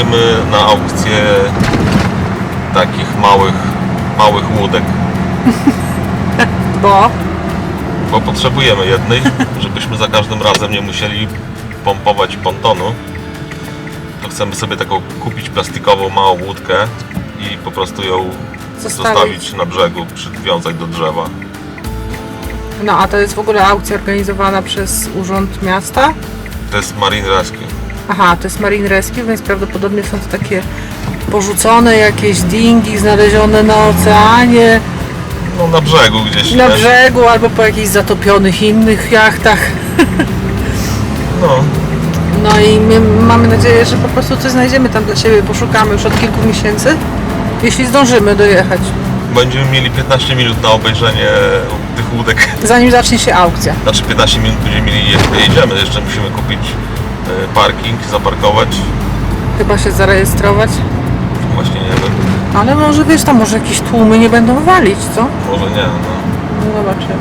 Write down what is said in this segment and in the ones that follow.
idziemy na aukcję takich małych, małych łódek, Bo bo potrzebujemy jednej, żebyśmy za każdym razem nie musieli pompować pontonu. To chcemy sobie taką kupić plastikową małą łódkę i po prostu ją Zostawić. zostawić na brzegu, przywiązać do drzewa. No a to jest w ogóle aukcja organizowana przez Urząd Miasta? To jest Marine Rescue. Aha, to jest Marine Rescue, więc prawdopodobnie są to takie porzucone jakieś dingi znalezione na oceanie, No na brzegu gdzieś, na brzegu albo po jakichś zatopionych innych jachtach. No, No i my mamy nadzieję, że po prostu coś znajdziemy tam dla siebie, poszukamy już od kilku miesięcy, jeśli zdążymy dojechać, będziemy mieli 15 minut na obejrzenie tych łódek. zanim zacznie się aukcja. Znaczy 15 minut będziemy mieli, je- jedziemy, jeszcze musimy kupić parking, zaparkować. Chyba się zarejestrować. Właśnie nie wiem, Ale może wiesz, tam może jakieś tłumy nie będą walić, co? może nie. No. No zobaczymy.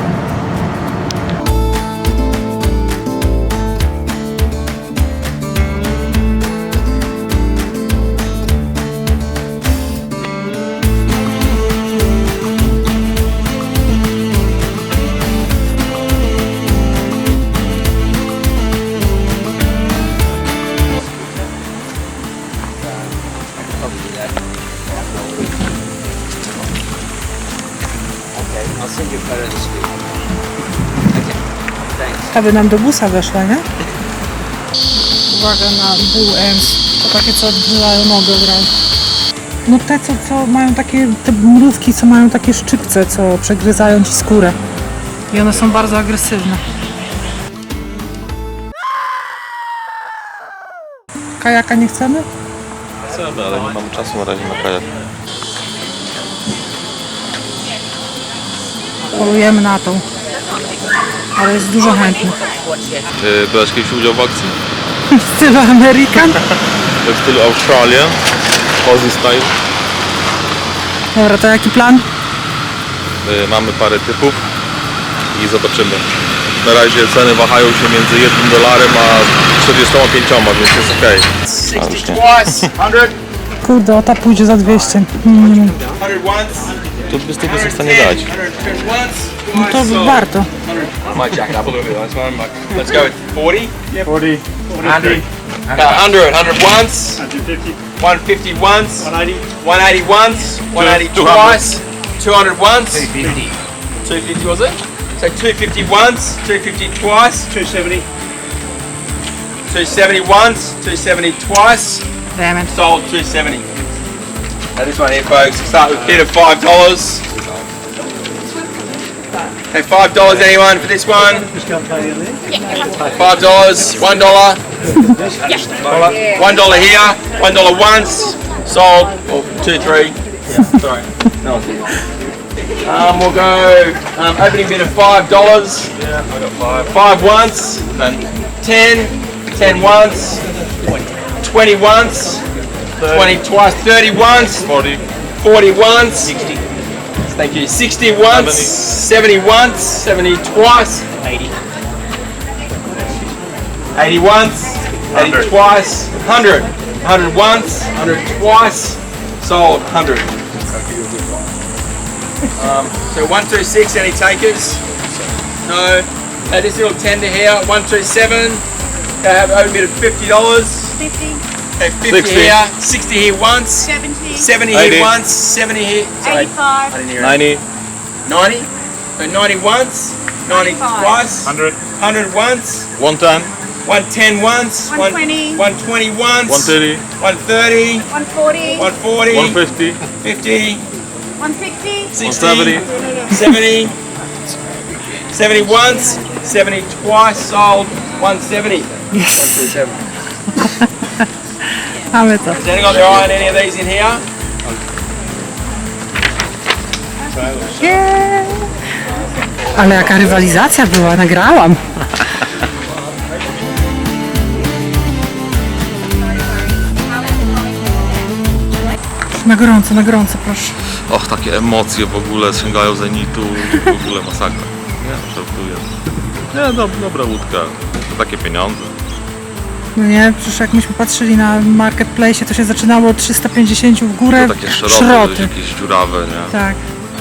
Thanks. Aby nam do busa weszła, nie? Uwaga na bull ends. To takie, co odbywają nogę od razu. No te, co, co mają takie, te mrówki, co mają takie szczypce, co przegryzają ci skórę. I one są bardzo agresywne. Kajaka nie chcemy? Chcemy, ale nie mamy czasu na razie na kajak. Polujemy na tą. Ale jest dużo chętnych. Czy brałeś kiedyś udział w akcji? W stylu American? W stylu Australia, Aussie style. Dobra, to jaki plan? Y, Mamy parę typów i zobaczymy. Na razie ceny wahają się między 1 dolarem a 45, więc jest ok. 60 twice, 100, Kurde, o ta pójdzie za 200. Mm, 100 once, Tu by stówę są w stanie dać. 110 once, no to twice, warto. Might jack it up a little bit last one. Like, let's go with 40. 40. 100. Uh, 100. 100 once. 150. 150 once. 180. 180 once. 180 twice. 200 once. 250. 250 was it? So 250 once. 250 twice. 270. 270 once. 270 twice. Damn it. Sold 270. Now this one here, folks, start with a bid of five dollars. Okay, five dollars anyone for this one? Five dollars, one dollar. One dollar here, one dollar once. Sold. Oh, two, three. Yeah, sorry. No. Um, we'll go um, opening bid of five dollars. Yeah, I got five. Five once. Ten. Ten once. Twenty once. 20 twice, 30 once, 40, 40 once, 60. Thank you. 60 once, 70 once, 70 twice, 80. 80 once, 80 twice, 100. 100 once, 100 twice, sold 100. Um, so 126, any takers? No. Uh, this little tender here, 127. They have open bid of $50. 50, Okay, 50 60. here, 60 here once, 70, 70 80. here once, 70 here. Sorry, 85, I didn't hear it. 90, 90. So 90 once, 90 95. twice, 100, 100 once, 110, 110 once, 120. 120 once, 130, 130, 140, 140, 150, 50, 160, 60, 170. 70, 70 once, 70 twice, sold. 170. Yes. 127. Mamy to. Has anyone got their eye on any of these in here? Yeah. Ale jaka rywalizacja była, nagrałam. Na gorąco, na gorąco, proszę. Och, takie emocje w ogóle sięgają zenitu i w ogóle masakra. Nie, żartuję. Nie, do, dobra łódka. To takie pieniądze. No nie, przecież jak myśmy patrzyli na marketplace, to się zaczynało od 350 w górę. To takie szerokie, szroty. jakieś dziurawe, nie? Tak.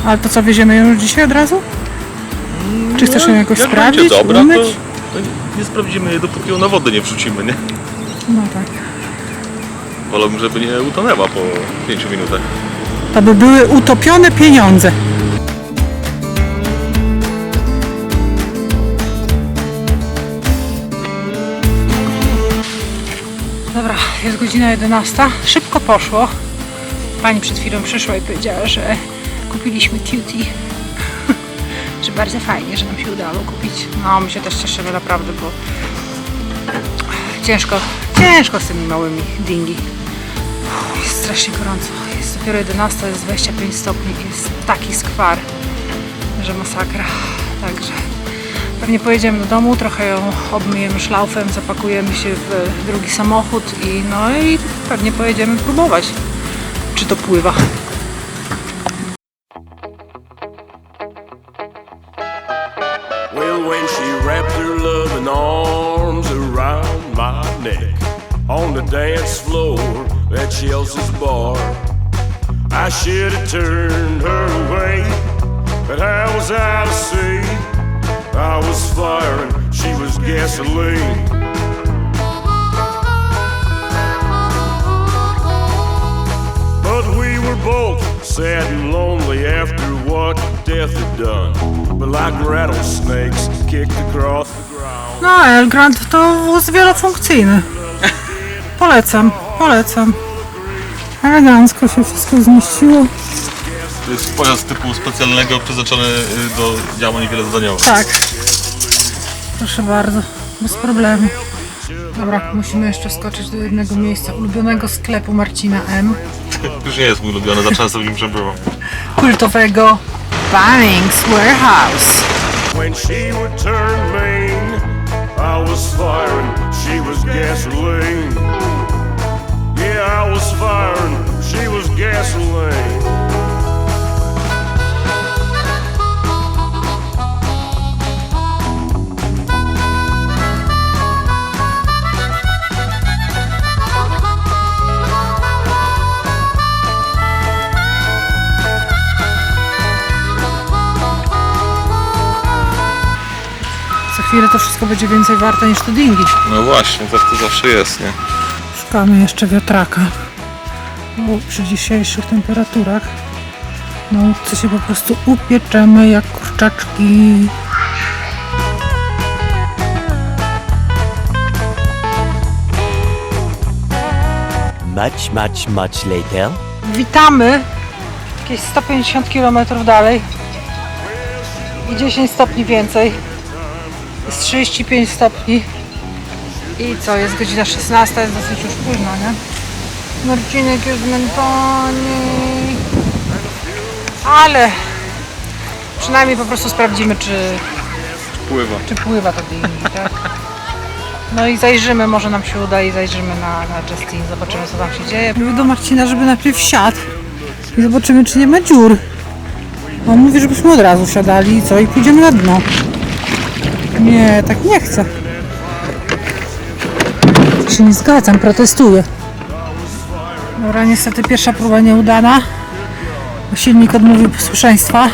Ale to co, wieziemy ją już dzisiaj od razu? Czy chcesz ją jakoś Jak sprawdzić, będzie dobra, umyć? to, to nie sprawdzimy jej, dopóki ją na wodę nie wrzucimy, nie? No tak. Wolałbym, żeby nie utonęła po 5 minutach. To by były utopione pieniądze. Godzina 11. Szybko poszło. Pani przed chwilą przyszła i powiedziała, że kupiliśmy cutie. że bardzo fajnie, że nam się udało kupić. No, my się też cieszymy naprawdę, bo ciężko, ciężko z tymi małymi dingi. Jest strasznie gorąco. Jest dopiero 11, jest 25 stopni. Jest taki skwar, że masakra. Także pewnie pojedziemy do domu, trochę ją obmyjemy szlaufem, zapakujemy się w drugi samochód i no i pewnie pojedziemy próbować, czy to pływa. Well, when she wrapped her loving arms around my neck on the dance floor at Chelsea's bar, I should have turned her away, but I was out of sea. I was firing, she was gasoline. But we were both sad and lonely after what death had done. But like rattlesnakes kicked across the ground. No, El Grant to wóz wielofunkcyjny. Polecam, polecam. Elegancko się wszystko zmieściło. To jest pojazd typu specjalnego przeznaczony y, do działań wielozadaniowych. Tak. Proszę bardzo, bez problemu. Dobra, musimy jeszcze skoczyć do jednego miejsca, ulubionego sklepu Marcina M. Już nie jest mój ulubiony, za często w nim przebywam. Kultowego Bunnings Warehouse. When she would turn main, I was firing, she was gasoline. Yeah, I was firing, she was gasoline. Chwilę to wszystko będzie więcej warte niż te dingi. No właśnie, tak to zawsze jest, nie? Szukamy jeszcze wiatraka. Bo przy dzisiejszych temperaturach na łódce się po prostu upieczemy jak kurczaczki. Much, much, much later. Witamy jakieś 150 km dalej i 10 stopni więcej. Jest 35 stopni. I co, jest godzina 16, jest dosyć już późno, nie? Marcinek jest zmęczony. Ale przynajmniej po prostu sprawdzimy, czy, Pływa. czy pływa to dingi, tak? No i zajrzymy, może nam się uda i zajrzymy na, na Justin, zobaczymy co tam się dzieje. Mówię do Marcina, żeby najpierw wsiadł i zobaczymy czy nie ma dziur. On mówi, żebyśmy od razu wsiadali i co, i pójdziemy na dno. Nie, tak nie chcę. Się nie zgadzam, protestuję. Dobra, niestety pierwsza próba nieudana. Silnik odmówił posłuszeństwa.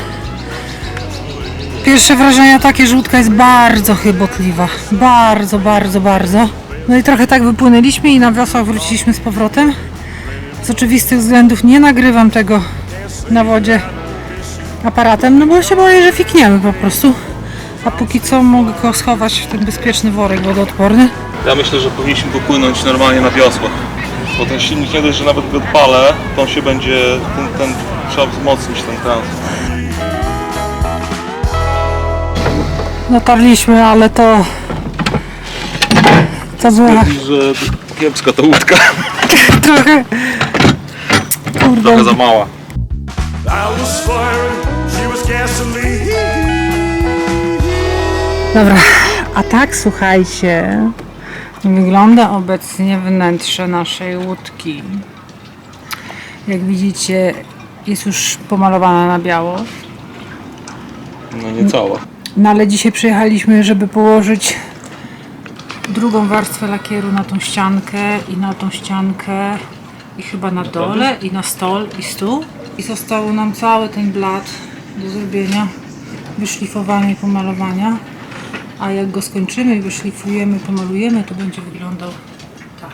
Pierwsze wrażenia takie, że łódka jest bardzo chybotliwa. Bardzo, bardzo, bardzo. No i trochę tak wypłynęliśmy i na wiosłach wróciliśmy z powrotem. Z oczywistych względów nie nagrywam tego na wodzie aparatem, no bo się boję, że fikniemy po prostu. A póki co mogę go schować w ten bezpieczny worek wodoodporny. Ja myślę, że powinniśmy popłynąć normalnie na wiosłach. Bo ten silnik nie dość, że nawet go odpalę, to on się będzie, ten, ten trzeba wzmocnić ten transport. Dotarliśmy, ale to... To była Mówi, że kiepska to łódka, trochę... Kurde, trochę za mała. I was firing, she was gasoline. Dobra, a tak słuchajcie, wygląda obecnie wnętrze naszej łódki. Jak widzicie, jest już pomalowana na biało. No nie cała. No ale dzisiaj przyjechaliśmy, żeby położyć drugą warstwę lakieru na tą ściankę i na tą ściankę i chyba na dole i na stol i stół. I został nam cały ten blat do zrobienia, wyszlifowania i pomalowania. A jak go skończymy i wyszlifujemy, pomalujemy, to będzie wyglądał tak.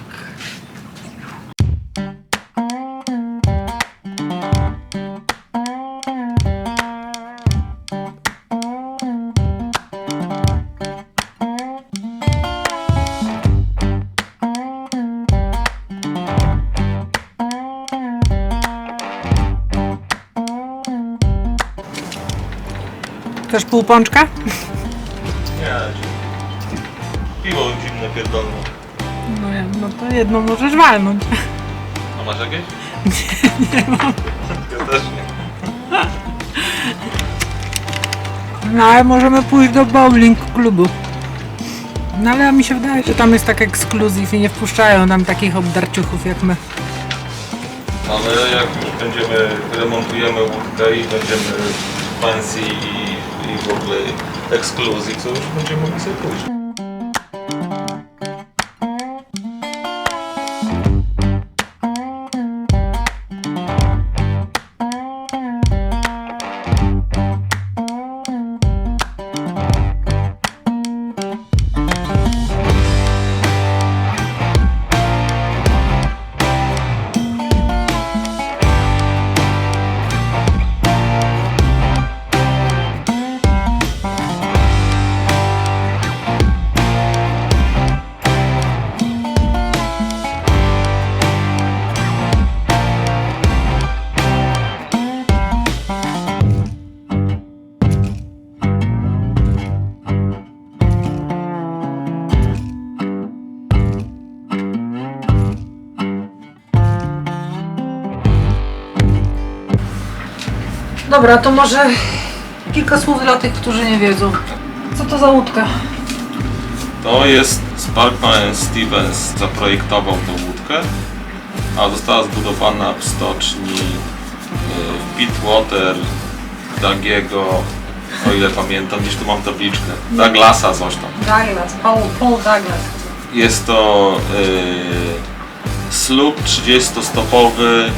Chcesz pół pączka? Nie, piwo zimne pierdolne. No, ja- no to jedno możesz walnąć. A masz jakieś? Nie, nie mam. Ja też nie. No ale możemy pójść do bowling klubu. No ale mi się wydaje, że tam jest tak ekskluzyw i nie wpuszczają nam takich obdarciuchów jak my. Ale jak już będziemy, remontujemy łódkę i będziemy fancy i, w ogóle ekskluzyw, to już będziemy mogli sobie pójść. Dobra, to może kilka słów dla tych, którzy nie wiedzą. Co to za łódka? To jest Sparkman Stevens zaprojektował tą łódkę, a została zbudowana w stoczni y, Pitwater Dagiego, o ile pamiętam, gdzieś tu mam tabliczkę, Douglasa coś tam. Douglas, Paul, Paul Douglas. Jest to y, slub 30-stopowy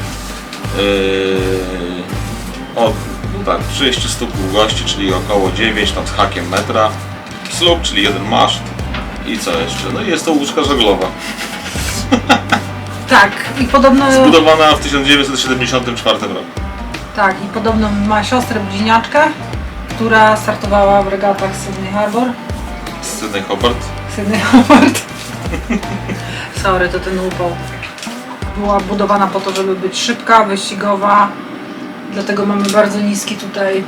y, o tak, 30 stóp długości, czyli około 9 tam z hakiem metra. Slub, czyli jeden maszt. I co jeszcze? No i jest to łódka żaglowa. Tak, i podobno, Zbudowana w 1974 roku. tak, i podobno ma siostrę bliźniaczkę, która startowała w regatach Sydney Harbor. Sydney Hobart. Sydney Hobart. Sorry, to ten upał. Była budowana po to, żeby być szybka, wyścigowa. Dlatego mamy bardzo niski tutaj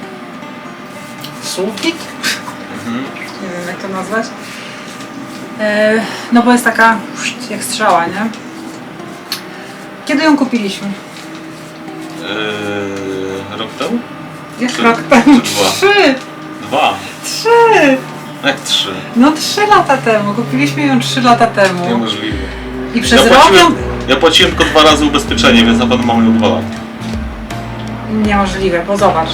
sufit. Nie wiem jak to nazwać. E, no bo jest taka jak strzała, nie? Kiedy ją kupiliśmy? Yy, rok temu? Jak Trzy. rok temu? Czy dwa? Trzy! Dwa. Trzy! Jak trzy? No trzy lata temu. Kupiliśmy ją trzy lata temu. Niemożliwe. I przez Ja rok ją... płaciłem, ja płaciłem tylko dwa razy ubezpieczenie, więc na pewno mam ją dwa lata. Niemożliwe, bo zobacz.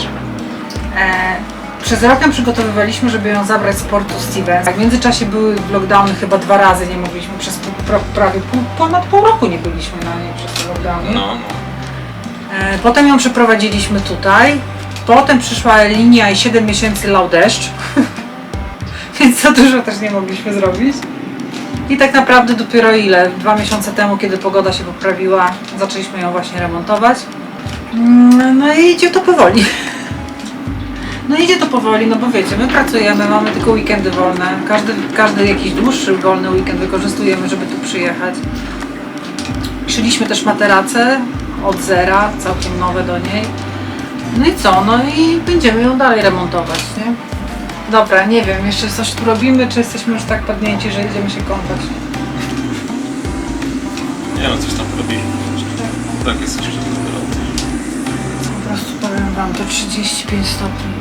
E, przez rok ją przygotowywaliśmy, żeby ją zabrać z portu Stevens. Tak, w międzyczasie były lockdowny chyba dwa razy, nie mogliśmy przez pół, pra, prawie pół, ponad pół roku nie byliśmy na niej przez lockdowny. No, no. E, potem ją przeprowadziliśmy tutaj. Potem przyszła linia i 7 miesięcy lał deszcz. Więc za dużo też nie mogliśmy zrobić. I tak naprawdę dopiero ile? Dwa miesiące temu, kiedy pogoda się poprawiła, zaczęliśmy ją właśnie remontować. Mm, No i idzie to powoli. No idzie to powoli, no bo wiecie, my pracujemy, mamy tylko weekendy wolne. Każdy, każdy jakiś dłuższy wolny weekend wykorzystujemy, żeby tu przyjechać. Szyliśmy też materace od zera, całkiem nowe do niej. No i co? No i będziemy ją dalej remontować, nie? Dobra, nie wiem, jeszcze coś tu robimy, czy jesteśmy już tak padnięci, że idziemy się kąpać? Nie no, coś tam robimy. Tak jest jeszcze to 35 stopni.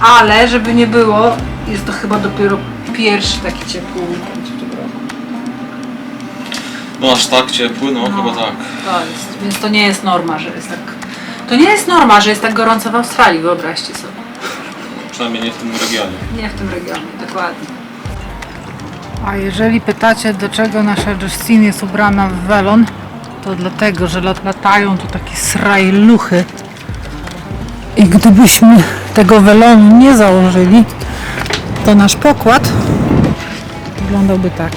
Ale, żeby nie było, jest to chyba dopiero pierwszy taki ciepły weekend w tym roku. No aż tak ciepły, no, No. chyba tak. To jest, więc to nie jest norma, że jest tak... To nie jest norma, że jest tak gorąco w Australii, wyobraźcie sobie. Przynajmniej nie w tym regionie. Nie w tym regionie, dokładnie. A jeżeli pytacie, do czego nasza Justine jest ubrana w welon, to dlatego, że lat- latają tu takie srajluchy. I gdybyśmy tego welonu nie założyli, to nasz pokład wyglądałby tak.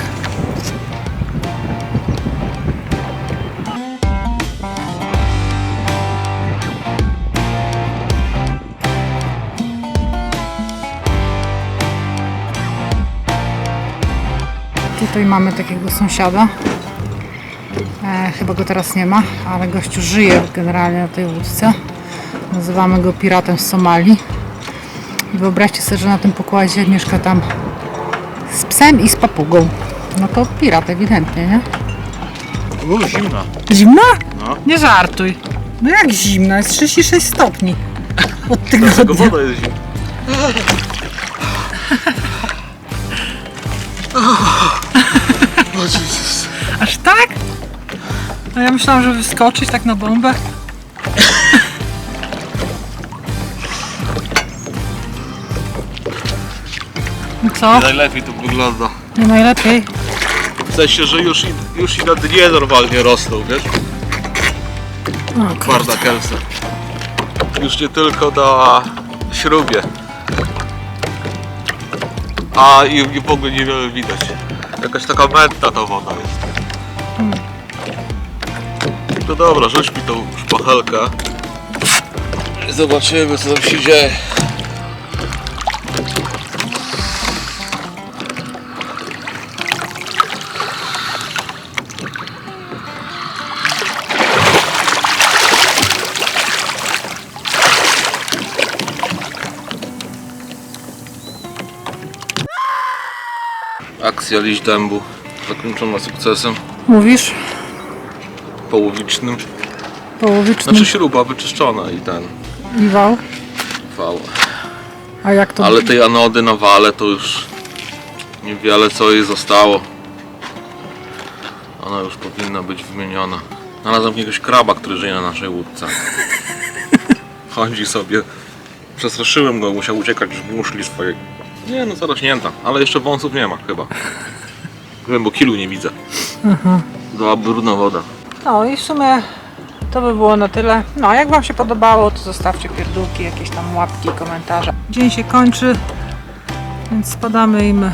Tutaj mamy takiego sąsiada. E, chyba go teraz nie ma, ale gościu żyje generalnie na tej łódce. Nazywamy go piratem z Somalii. I wyobraźcie sobie, że na tym pokładzie mieszka tam z psem i z papugą. No to pirat ewidentnie, nie? U, zimna. Zimna? No. Nie żartuj. No jak zimna? Jest 36 stopni. Od tygodnia. woda jest zimna. Aż tak? No ja myślałam, że wyskoczyć tak na bombę. Co? Najlepiej to wygląda. Nie najlepiej. W sensie, że już i, już i na dnie normalnie rosną, wiesz? O, kurde. Twarda kęsa. Już nie tylko na śrubie. A i, i w ogóle niewiele widać. Jakaś taka mętna ta woda jest. No dobra, rzuć mi tą szpachelkę. Zobaczymy co tam się dzieje. Akcja liść dębu zakończona sukcesem Mówisz? połowicznym. Połowiczny Znaczy śruba wyczyszczona i ten i wał. wał. A jak to? Ale tej anody na wale to już niewiele co jej zostało. Ona już powinna być wymieniona. Znalazłem jakiegoś kraba, który żyje na naszej łódce. Chodzi sobie. Przestraszyłem go, musiał uciekać z muszli swojej. Nie no, zarośnięta, ale jeszcze wąsów nie ma chyba. Wiem, bo kilu nie widzę. Była brudna woda. No i w sumie to by było na tyle. No, jak Wam się podobało, to zostawcie pierdółki, jakieś tam łapki, komentarze. Dzień się kończy, więc spadamy i my.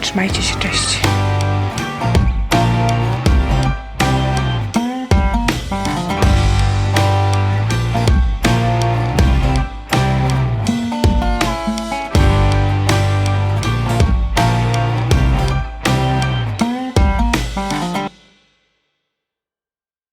Trzymajcie się, cześć.